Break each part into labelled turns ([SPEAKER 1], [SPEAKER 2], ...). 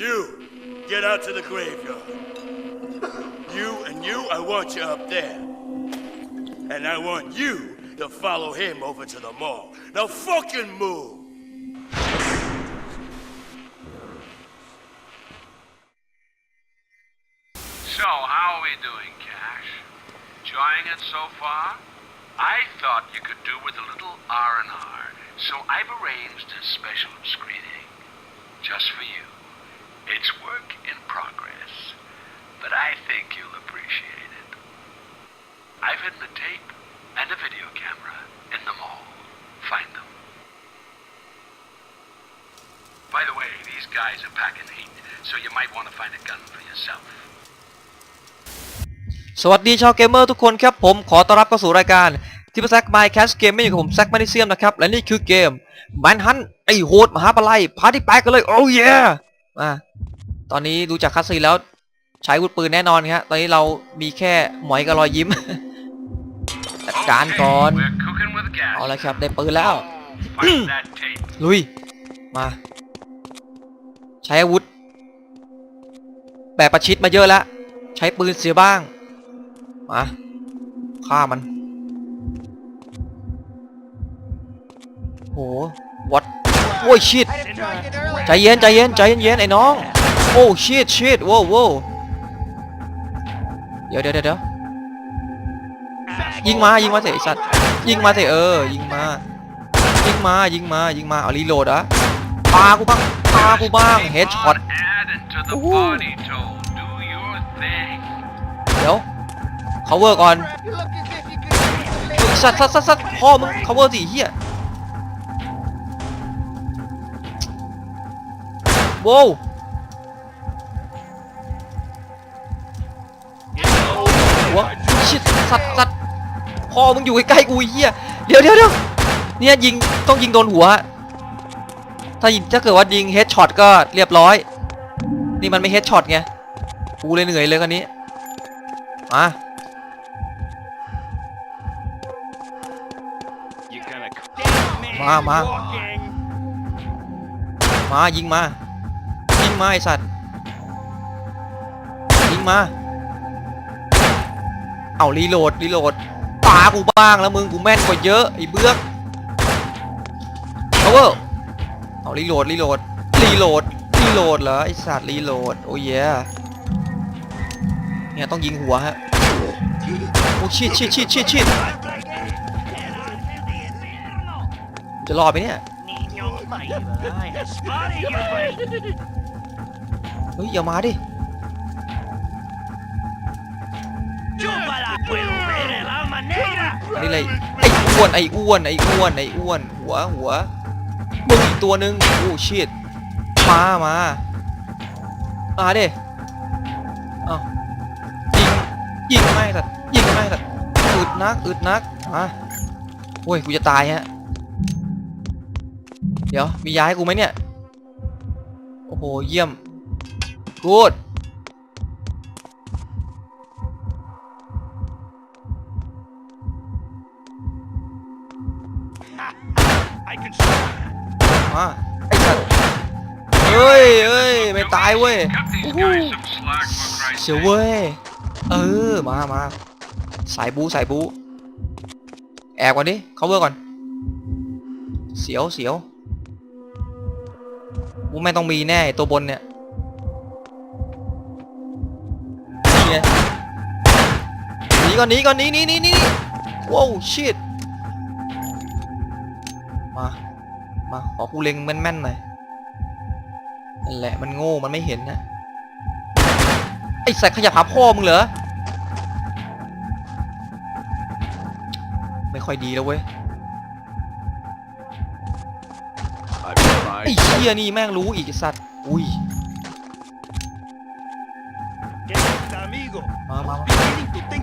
[SPEAKER 1] You, get out to the graveyard. You and you, I want you up there. And I want you to follow him over to the mall. Now fucking move!
[SPEAKER 2] So, how are we doing, Cash? Enjoying it so far? I thought you could do with a little R&R, so I've arranged a special screening just for you. It's work in progress, but I think you'll appreciate it. I've hidden a tape and a video camera in the mall. Find them. By the way, these guys are packing heat, so you might want to find a gun for yourself.
[SPEAKER 3] สวัสดีชาวเกมเมอร์ทุกคนครับผมขอต้อนรับเข้าสู่รายการที่แซกไมค์แคสเกมไม่อยู่กับผมแซกมานิเซียมนะครับ และนี่คือเกมแมนฮันไอโหดมหาปลัยพาร์ตี้แปกกันเลย โอ้ย yeah! มาตอนนี้ดูจากคัสซีแล้วใช้อาวุธปืนแน่นอนครับตอนนี้เรามีแค่หมอยกับรอยยิ้มจัดการก่อนเอาละครับได้ปืนแล้ว ลุย มา ใช้อาวุธ แบบประชิดมาเยอะแล้ว ใช้ปืนเสียบ้าง มาฆ่ามันโหวัด โอ้ยชิดใจเย็นใจเย็นใจเย็นๆไอ้น้อง โอ้ชิดชิดโว้โว้เดี๋ยวเดี๋ยวเดี๋ยวยิงมายิงมาเถอะไอสัตว์ยิงมาเถอะเออยิงมายิงมายิงมายิงมาเอารีโหลดอะปากูบ้างปากูบ้างเฮดช็อต
[SPEAKER 2] Add into the
[SPEAKER 3] Ooh.
[SPEAKER 2] party, Toad. Do your thing.
[SPEAKER 3] เดี๋ยว cover ก่อนสัตว์สัตว์สัตว์พ่อมึง cover สิเฮีย โว้วหัวชิดสัตว์สัตว์พอมึงอยู่ใกล้ๆกูเฮียเดี๋ยวเดี๋ยวเดี๋ยวเนี่ยยิงต้องยิงโดนหัว ถ้ายิงถ้าเกิดว่ายิงเฮดช็อตก็เรียบร้อย นี่มันไม่เฮดช็อตไงกูเลยเหนื่อยเลยคันนี้มามามามายิงมา มาไอสัตว์ยิงมา เอารีโหลดรีโหลดตากูบ้างแล้วมึงกูแม่นกว่าเยอะไอ้เบื้อกเอาเวอร์เอารีโหลดรีโหลดรีโหลดรีโหลดเหรอไอสัตว์รีโหลดโอ้ยเนี่ยต้องยิงหัวฮะโอ้ชิดชิดชิดชิดชิดจะรอดไหมเนี่ย ฮ้ยอย่ามาดินี่เลยไอ้อ้วนไอ้อ้วนไอ้อ้วนไอ้อ้วนหัวหัวมึงอีกตัวหนึ่งโอ้ชิดมามามาดิเอ้ายิงยิงไม่สัตว์ยิงไม่สัตว์อึดนักอึดนักมาโอ้ยกูจะตายฮะเดี๋ยวมียาให้กูไหมเนี่ยโอ้โหเยี่ยม กูดมาไอ้สัตว์เฮ้ยเฮ้ยไม่ตายเว้ย
[SPEAKER 2] Cut these guys some slack for Christ's
[SPEAKER 3] เสียว
[SPEAKER 2] sake.
[SPEAKER 3] เว้ย เออ มามาสายบูสายบู แอบก่อนดิ cover ก่อน เสียวเสียวกูแม่งต้องมีแน่ไอ้ตัวบนเนี่ย ก่อนหนีก่อนหนีหนีหนีหนีว้าวชิตมามาขอกูเล็งแม่นๆหน่อยนั่นแหละมันโง่มันไม่เห็นนะไอ้สัตว์ขยับหาพ่อมึงเหรอไม่ค่อยดีแล้วเว้ยไอ้เชี่ยนี่แม่งรู้อีกไอ้สัตว์อุ้ยมามามา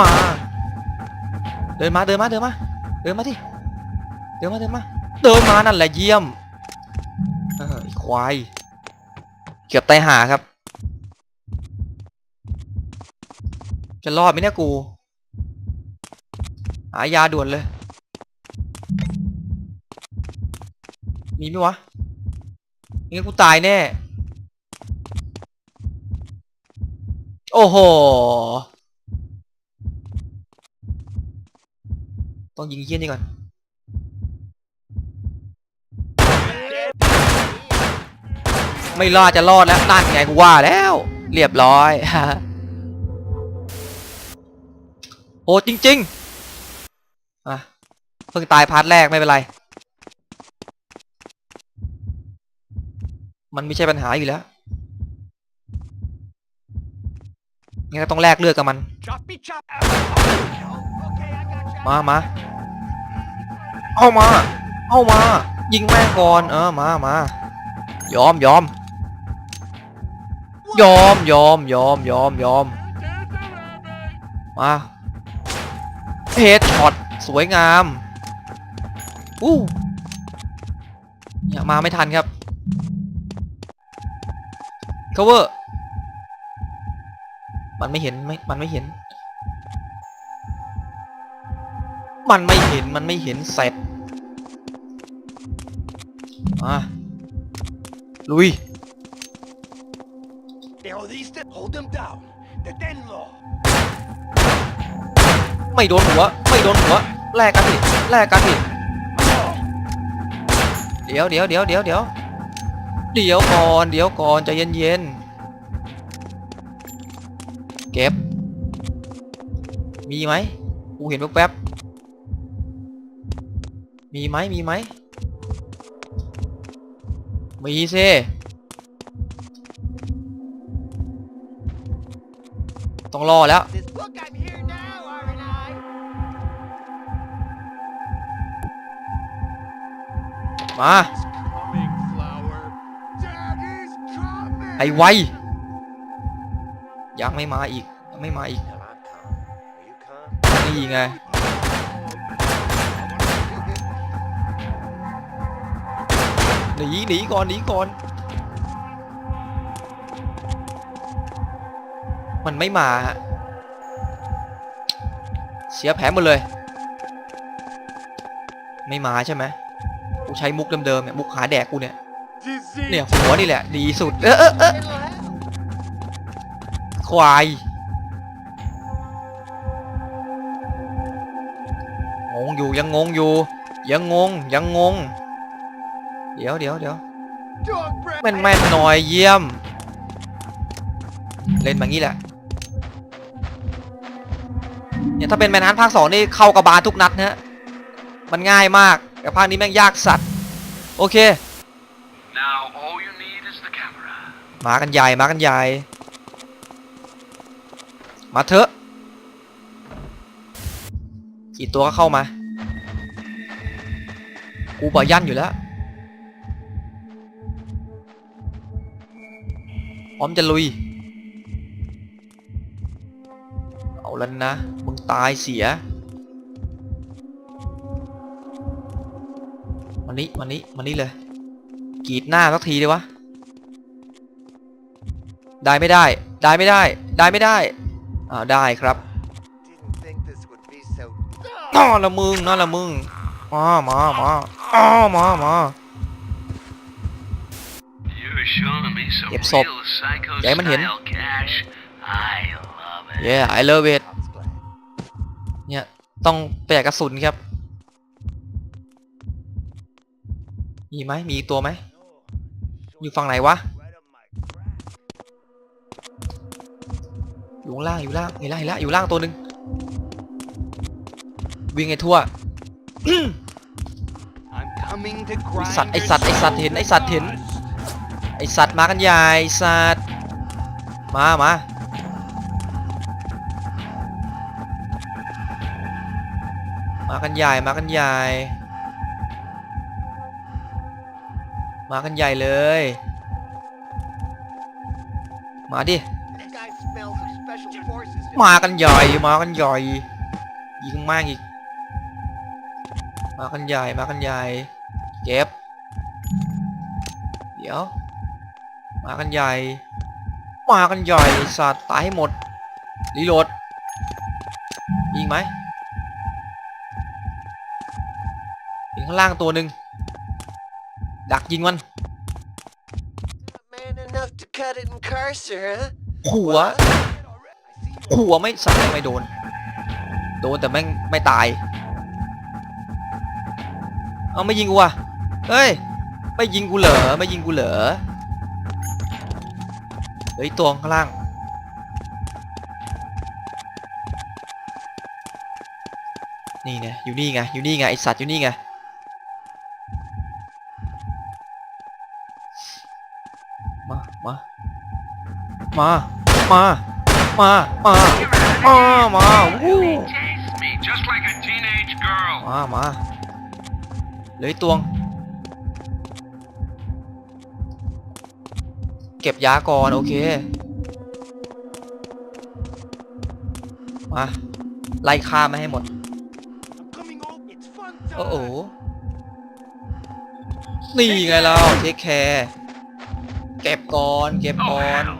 [SPEAKER 3] มา เดินมาเดินมาเดินมาเดินมาที่เดินมาเดินมาเดินมานั่นแหละเยี่ยมออไอ้ควายเกือบตายหาครับ จะรอดไหมเนี่ยกู หายาด่วนเลย มีไหมวะงั้นกูตายแน่ โอ้โห ต้องยิงเยี่ยนี่ก่อนไม่รอดจะรอดแล้วนั่นไงกูว่าแล้ว เรียบร้อยโอ้จริงๆอะเพิ่งตายพาร์ทแรกไม่เป็นไร มันไม่ใช่ปัญหาอยู่แล้วงั้นก็ต้องแลกเลือดกับมัน มามาเอามาเอามา ยิงแม่งก่อน เออ มามายอมยอม ยอมยอมยอมยอมยอม มาเฮดช็อตสวยงามอู้อย่ามาไม่ทันครับ cover มันไม่เห็นไม่มันไม่เห็น มันไม่เห็นมันไม่เห็นเสร็จมาลุย
[SPEAKER 4] They hold these. th- Hold them down. The den law.
[SPEAKER 3] ไม่โดนหัว ไม่โดนหัว แลกกันสิแลกกันสิเดี๋ยวเดี๋ยวเดี๋ยวเดี๋ยวเดี๋ยวเดี๋ยวก่อน เดี๋ยวก่อนใจเย็นๆเก็บ มีไหมกูเห็นแป๊บๆ มีไหมมีไหมมีสิต้องรอแล้ว
[SPEAKER 4] This look, I'm here now, aren't I?
[SPEAKER 3] มา
[SPEAKER 4] Coming, flower. Daddy's coming.
[SPEAKER 3] ไอ้ไวยังไม่มาอีกยังไม่มาอีก
[SPEAKER 4] Am I calm? Are you calm?
[SPEAKER 3] นี่ไง หนีหนีก่อนหนีก่อน มันไม่มาเสียแผลหมดเลย ไม่มาใช่ไหมกูใช้มุกเดิมๆเนี่ยมุกหาแดกกูเนี่ยเนี่ยหัวนี่แหละ ดีสุด เออเออเออควายงงอยู่ยังงงอยู่ยังงงยังงง เดี๋ยวเดี๋ยวเดี๋ยว
[SPEAKER 4] Dog breath.
[SPEAKER 3] แม่นแม่นหน่อยเยี่ยม เล่นแบบนี้แหละเนี่ยถ้าเป็นแมนฮันภาคสองนี่เข้ากระบาลทุกนัดนะฮะมันง่ายมากแต่ภาคนี้แม่งยากสัตว์ โอเค
[SPEAKER 2] Now all you need is the camera.
[SPEAKER 3] มากันใหญ่มากันใหญ่ มาเถอะ กี่ตัวก็เข้ามา กูบ่ยันอยู่แล้ว พร้อมจะลุย เอาแล้วนะ มึงตายเสียวันนี้วันนี้วันนี้เลยกรีดหน้าสักทีดีวะ ได้ไม่ได้ ได้ไม่ได้ ได้ไม่ได้ อ่าวได้ครับ
[SPEAKER 4] Didn't think this would be so.
[SPEAKER 3] น่าละมึงน่าละมึง มา มา มาอ้ามา มา
[SPEAKER 2] You're showing me some
[SPEAKER 3] Yep, so-
[SPEAKER 2] real psycho
[SPEAKER 3] Vậy mình hiện.
[SPEAKER 2] style, Cash. I love it.
[SPEAKER 3] yeah I love it
[SPEAKER 4] I was glad.
[SPEAKER 3] เนี่ย ต้องประหยัดกระสุนครับ มีไหมมีอีกตัวไหม อยู่ฝั่งไหนวะ
[SPEAKER 4] Right up my crack.
[SPEAKER 3] อยู่ข้างล่างอยู่ล่างเห็นแล้วเห็นแล้วอยู่ล่างตัวหนึ่งวิ่งไอ้ทั่ว
[SPEAKER 4] I'm coming to grind.
[SPEAKER 3] สัตว์ไอ้
[SPEAKER 4] your
[SPEAKER 3] สัตว์ไอ้สัตว์เห็นไอ้สัตว์เห็น ไอสัตว์มากันใหญ่สัตว์มามามากันใหญ่มากันใหญ่มากันใหญ่เลย มาดิ มากันใหญ่มากันใหญ่ยิงม่งอีก มากันใหญ่มากันใหญ่เก็บ เดี๋ยว มากันใหญ่ มากันใหญ่สัตว์ตายให้หมดรีโหลดยิงไหมยิงข้างล่างตัวหนึ่งดักยิงมัน
[SPEAKER 4] Man enough to cut it in Carcer, huh?
[SPEAKER 3] หัวหัวไม่สัตว์ไม่โดน โดนแต่แม่งไม่ตาย เอาไม่ยิงกูว่ะเฮ้ยไม่ยิงกูเหรอไม่ยิงกูเหรอ เฮ้ยตัวข้างล่าง นี่ไงอยู่นี่ไงอยู่นี่ไงไอสัตว์อยู่นี่ไงมามามามามามามามาวู้
[SPEAKER 2] Chase me just like a teenage girl.
[SPEAKER 3] มามาเหลยตวง เก็บยาก่อนโอเค มา ไล่ฆ่ามาให้หมด
[SPEAKER 4] I'm coming home. It's fun
[SPEAKER 3] โอ้โห
[SPEAKER 4] time.
[SPEAKER 3] นี่ไงเราเทคแคร์ เก็บก่อน เก็บ
[SPEAKER 2] Oh,
[SPEAKER 3] ก่อน
[SPEAKER 2] hell.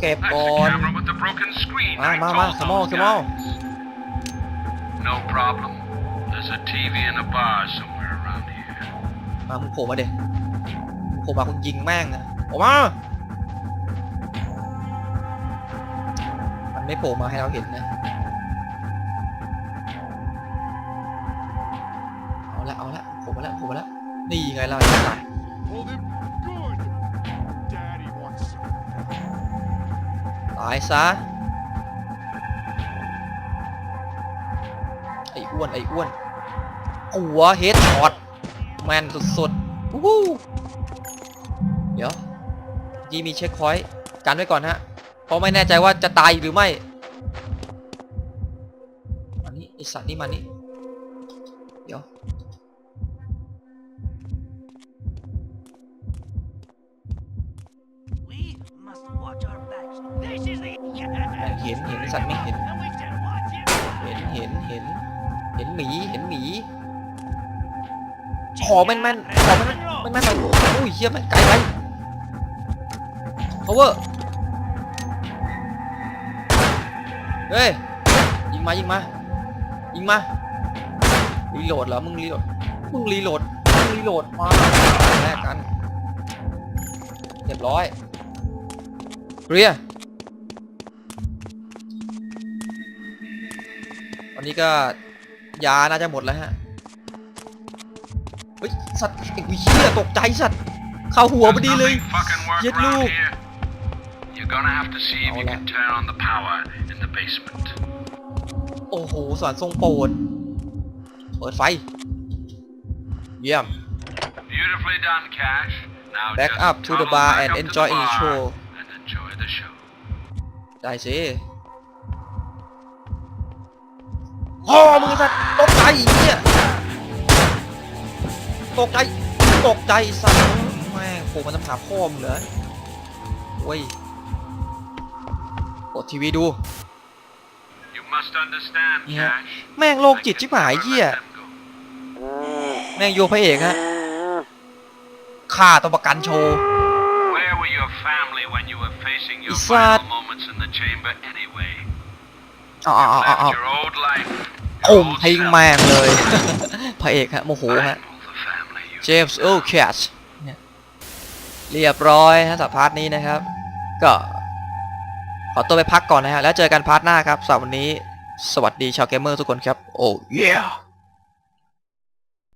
[SPEAKER 3] เก็บ
[SPEAKER 2] That's
[SPEAKER 3] ก่
[SPEAKER 2] the
[SPEAKER 3] อน
[SPEAKER 2] camera with the broken screen.
[SPEAKER 3] มา
[SPEAKER 2] I
[SPEAKER 3] มา
[SPEAKER 2] told
[SPEAKER 3] มา come on
[SPEAKER 2] those
[SPEAKER 3] come on
[SPEAKER 2] guys. No problem. There's a TV in a bar somewhere around here.
[SPEAKER 3] มามึงโผล่มาเด็โผล่มาคุณยิงแม่งนะออกมา ไม่โผล่มาให้เราเห็นนะเอาละเอาละโผล่มาแล้วโผล่มาแล้วนี่ไงเราไอ้สัตว์
[SPEAKER 5] Hold him good. Daddy wants some.
[SPEAKER 3] ตายซะไอ้อ้วนไอ้อ้วนหัวเฮดช็อตแมนสุดๆวู้เดี๋ยวยีมีเช็คพอยต์กันไว้ก่อนฮะ ราะไม่แน่ใจว่าจะตายหรือไม่ อันนี้ไอสัตว์นี่มานี่ เดี๋ยว
[SPEAKER 6] We must watch our backs. This is the
[SPEAKER 3] เห็นเห็นไอ้สัตว์ไม่เห็น
[SPEAKER 6] and we can watch it.
[SPEAKER 3] เห็นเห็นเห็น เห็นหมีเห็นหมีขอแม่นแม่นๆขอแม่นแม่นแม่นๆหน่อยอุ้ยเฮียแม่งไกลไป power เฮ้ย ยิงมายิงมา ยิงมา รีโหลดเหรอ มึงรีโหลด มึงรีโหลด มึงรีโหลดมาแลกกันเรียบร้อยเคลียร์วันนี้ก็ยาน่าจะหมดแล้วฮะ เฮ้ย สัตว์ไอ้เหี้ยตกใจสัตว์ เข้าหัวพอดีเลย
[SPEAKER 2] Nothing fucking work
[SPEAKER 3] Get
[SPEAKER 2] around
[SPEAKER 3] look.
[SPEAKER 2] here. You're gonna have to see if you
[SPEAKER 3] Hola.
[SPEAKER 2] can turn on the power in the basement.
[SPEAKER 3] โอ้โหสวรรค์ทรงโปรดเปิดไฟ เยี่ยม
[SPEAKER 2] Beautifully done, Cash. Now
[SPEAKER 3] Back
[SPEAKER 2] just
[SPEAKER 3] up to the
[SPEAKER 2] tunnel
[SPEAKER 3] bar
[SPEAKER 2] back
[SPEAKER 3] and
[SPEAKER 2] up to
[SPEAKER 3] enjoy
[SPEAKER 2] the
[SPEAKER 3] the
[SPEAKER 2] bar
[SPEAKER 3] show.
[SPEAKER 2] And enjoy the show.
[SPEAKER 3] ได้สิพ่อมึงไอ้สัตว์ตกใจไอ้เหี้ยตกใจตกใจไอ้สัตว์แม่งโผล่มาทำหาพ่อมึงเหรอเว้ยกดทีวีดู
[SPEAKER 2] You must understand,
[SPEAKER 3] Yeah.
[SPEAKER 2] Cash.
[SPEAKER 3] แม่งโรคจิตชิบหายเหี้ย
[SPEAKER 2] Let them go.
[SPEAKER 3] แม่งโยพระเอกฮะฆ่าตัวประกันโชว์
[SPEAKER 2] Where were your family when you were facing your
[SPEAKER 3] Is that-
[SPEAKER 2] final moments in the chamber anyway?
[SPEAKER 3] เอ้าวอ้าว
[SPEAKER 2] You
[SPEAKER 3] อ้าว
[SPEAKER 2] left
[SPEAKER 3] อ้าว
[SPEAKER 2] your old life,
[SPEAKER 3] โอ้
[SPEAKER 2] your
[SPEAKER 3] ม
[SPEAKER 2] old
[SPEAKER 3] ทิ้ง
[SPEAKER 2] self.
[SPEAKER 3] แม่งเลย พระเอกฮะโมโห
[SPEAKER 2] I
[SPEAKER 3] ฮะ
[SPEAKER 2] know the family you
[SPEAKER 3] เจมส์โอแคชเนี่ยเรียบร้อยฮะสัปพาร์ทนี้นะครับ ก็ ขอตัวไปพักก่อนนะฮะ แล้วเจอกันพาร์ทหน้าครับสำหรับวันนี้ สวัสดีชาวเกมเมอร์ทุกคนครับ โอ้ yeah